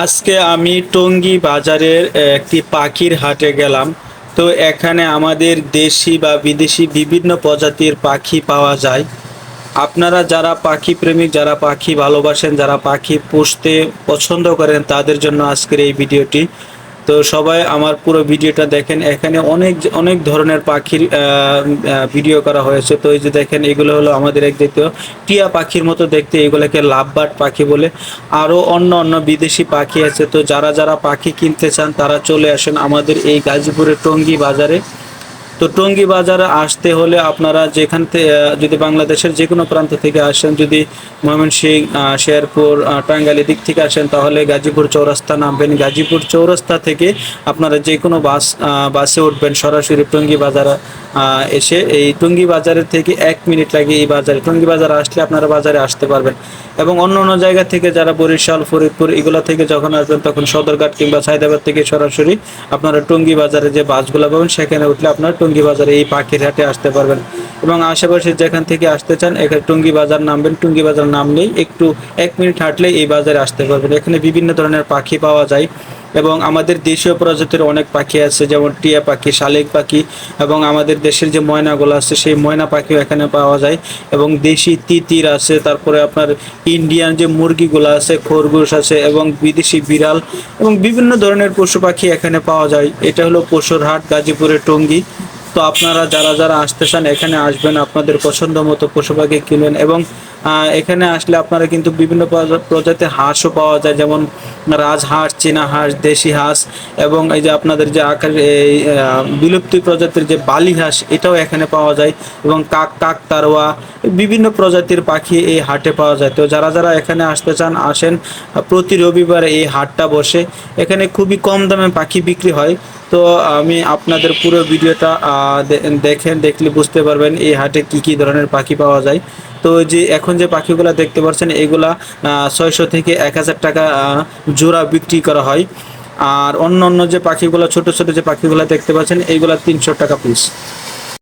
আজকে আমি টঙ্গী বাজারের একটি পাখির হাটে গেলাম। তো এখানে আমাদের দেশি বা বিদেশি বিভিন্ন প্রজাতির পাখি পাওয়া যায়। আপনারা যারা পাখি প্রেমিক, যারা পাখি ভালোবাসেন, যারা পাখি পুষতে পছন্দ করেন, তাদের জন্য আজকের এই ভিডিওটি। তো সবাই আমার পুরো ভিডিওটা দেখেন। এখানে অনেক অনেক ধরনের পাখির ভিডিও করা হয়েছে। তো এই যে দেখেন, এগুলো হলো আমাদের এক জাতীয় টিয়া পাখির মতো দেখতে, এগুলোকে লাভবার্ড পাখি বলে। আরও অন্য অন্য বিদেশি পাখি আছে। তো যারা যারা পাখি কিনতে চান, তারা চলে আসেন আমাদের এই গাজীপুরের টঙ্গী বাজারে। তো টঙ্গী বাজারে আসতে হলে আপনারা যেখান থেকে যদি বাংলাদেশের যে কোনো প্রান্ত থেকে আসেন যদি ময়মনসিং শেরপুর আহ, টাঙ্গাইল দিক থেকে আসেন তাহলে গাজীপুর চৌরাস্তা নামবেন। গাজীপুর চৌরাস্তা থেকে আপনারা যে কোনো বাস বাসে উঠবেন সরাসরি টঙ্গী বাজারে এসে। এই টঙ্গী বাজারের থেকে এক মিনিট লাগে এই বাজারে। টঙ্গী বাজারে আসলে আপনারা বাজারে আসতে পারবেন। এবং অন্য অন্য জায়গা থেকে যারা বরিশাল ফরিদপুর এগুলো থেকে যখন আসবেন তখন সদরঘাট কিংবা সাইদাবাদ থেকে সরাসরি আপনারা টঙ্গী বাজারে যে বাসগুলো পাবেন সেখানে উঠলে আপনারা টঙ্গী বাজারে এই পাখির হাটে আসতে পারবেন। এবং আশেপাশে যেখান থেকে আসতে চান, এখানে টঙ্গী বাজার নামবেন। টঙ্গী বাজার নামলেই একটু এক মিনিট হাঁটলে এই বাজারে আসতে পারবেন। এখানে বিভিন্ন ধরনের পাখি পাওয়া যায় এবং আমাদের দেশীয় প্রজাতির অনেক পাখি আছে, যেমন টিয়া পাখি, শালিক পাখি এবং আমাদের দেশের যে ময়নাগুলো আছে, সেই ময়না পাখিও এখানে পাওয়া যায় এবং দেশি তিতির আছে, তারপরে আপনার ইন্ডিয়ান যে মুরগিগুলো আছে, খরগোশ আছে এবং বিদেশি বিড়াল এবং বিভিন্ন ধরনের পশু পাখি এখানে পাওয়া যায়। এটা হলো পশুর হাট, গাজীপুরের টঙ্গী। তো আপনারা যারা যারা আসতে চান, এখানে আসবেন, আপনাদের পছন্দ মতো পশু পাখি কিনবেন এবং এখানে আসলে আপনারা কিন্তু বিভিন্ন প্রজাতির হাঁসও পাওয়া যায়, যেমন রাজহাঁস চীনা হাঁস দেশি হাঁস এবং এই যে আপনাদের যে আকার এই বিলুপ্তি প্রজাতির যে বালি হাঁস এটাও এখানে পাওয়া যায় এবং কাক কাক তারোয়া, বিভিন্ন প্রজাতির পাখি এই হাটে পাওয়া যায়। তো যারা যারা এখানে আসতে চান, আসেন, প্রতি রবিবার এই হাটটা বসে। এখানে খুবই কম দামে পাখি বিক্রি হয়। তো আমি আপনাদের পুরো ভিডিওটা দেখেন, দেখলে বুঝতে পারবেন এই হাটে কি কি ধরনের পাখি পাওয়া যায়। তো যে এখন যে পাখিগুলো দেখতে পাচ্ছেন, এগুলা ছয়শো থেকে এক হাজার টাকা জোড়া বিক্রি করা হয়। আর অন্য অন্য যে পাখিগুলো, ছোট ছোট যে পাখিগুলো দেখতে পাচ্ছেন এইগুলা তিনশো টাকা পিস